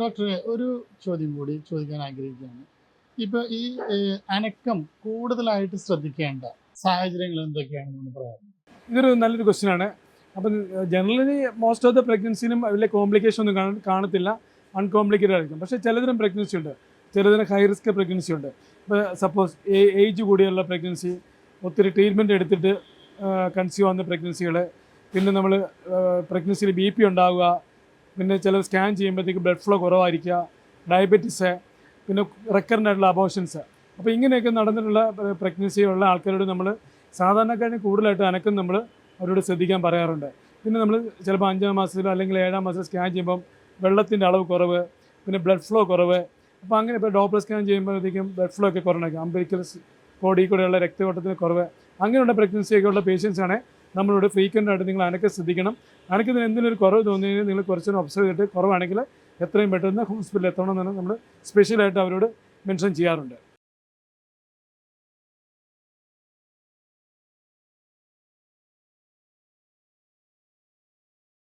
ഡോക്ടറെ ഒരു ചോദ്യം കൂടി ചോദിക്കാൻ ആഗ്രഹിക്കുകയാണ്. ഇപ്പൊ ഈ അനക്കം കൂടുതലായിട്ട് ശ്രദ്ധിക്കേണ്ട സാഹചര്യങ്ങൾ എന്തൊക്കെയാണെന്ന് പറയാം ഇതൊരു നല്ലൊരു ക്വസ്റ്റ്യൻ ആണ്. അപ്പം ജനറലി മോസ്റ്റ് ഓഫ് ദ പ്രഗ്നൻസിനും വലിയ കോംപ്ലിക്കേഷൻ ഒന്നും കാണ- കാണത്തില്ല. അൺകോംപ്ലിക്കേറ്റഡ് ആയിരിക്കും. പക്ഷേ ചിലതരം പ്രഗ്നൻസി ഉണ്ട്. ചിലതിന് ഹൈ റിസ്ക് പ്രഗ്നൻസി ഉണ്ട്. ഇപ്പോൾ സപ്പോസ് ഏജ് കൂടിയുള്ള പ്രഗ്നൻസി ഒത്തിരി ട്രീറ്റ്മെന്റ് എടുത്തിട്ട് കൺസീവ് ആവുന്ന പ്രഗ്നൻസികൾ പിന്നെ നമ്മൾ പ്രഗ്നൻസിയിൽ ബി പി ഉണ്ടാവുക പിന്നെ ചില സ്കാൻ ചെയ്യുമ്പോഴത്തേക്ക് ബ്ലഡ് ഫ്ലോ കുറവായിരിക്കുക ഡയബറ്റിസ് പിന്നെ റെക്കറന്റ് ആയിട്ടുള്ള അബോഷൻസ് അപ്പോൾ ഇങ്ങനെയൊക്കെ നടന്നിട്ടുള്ള പ്രഗ്നൻസിയുള്ള ആൾക്കാരോട് നമ്മൾ സാധാരണക്കാരെ കൂടുതലായിട്ട് അനക്കം നമ്മൾ അവരോട് ശ്രദ്ധിക്കാൻ പറയാറുണ്ട്. പിന്നെ നമ്മൾ ചിലപ്പോൾ അഞ്ചാം മാസത്തിലോ അല്ലെങ്കിൽ ഏഴാം മാസത്തിൽ സ്കാൻ ചെയ്യുമ്പം വെള്ളത്തിന്റെ അളവ് കുറവ് പിന്നെ ബ്ലഡ് ഫ്ലോ കുറവ്. അപ്പോൾ അങ്ങനെ ഇപ്പോൾ ഡോപ്ലർ സ്കാൻ ചെയ്യുമ്പോഴത്തേക്കും ബ്ലഡ് ഫ്ലോ ഒക്കെ കുറഞ്ഞേക്കും അമ്പരിക്കൽ ബോഡി കൂടെയുള്ള രക്തയോട്ടത്തിന് കുറവ്. അങ്ങനെയുള്ള പ്രഗ്നൻസിയൊക്കെയുള്ള പേഷ്യൻസാണ് നമ്മളോട് ഫ്രീക്വന്റ് ആയിട്ട് നിങ്ങൾ അനക്ക് ശ്രദ്ധിക്കണം. അനക്ക് ഇതിന് എന്തെങ്കിലും ഒരു കുറവ് തോന്നി കഴിഞ്ഞാൽ നിങ്ങൾ കുറച്ചൊരു ഒബ്സർവ് ചെയ്തിട്ട് കുറവാണെങ്കിൽ എത്രയും പെട്ടെന്ന് ഹോസ്പിറ്റലിൽ എത്തണമെന്നാണ് നമ്മൾ സ്പെഷ്യലായിട്ട് അവരോട് മെൻഷൻ ചെയ്യാറുണ്ട്.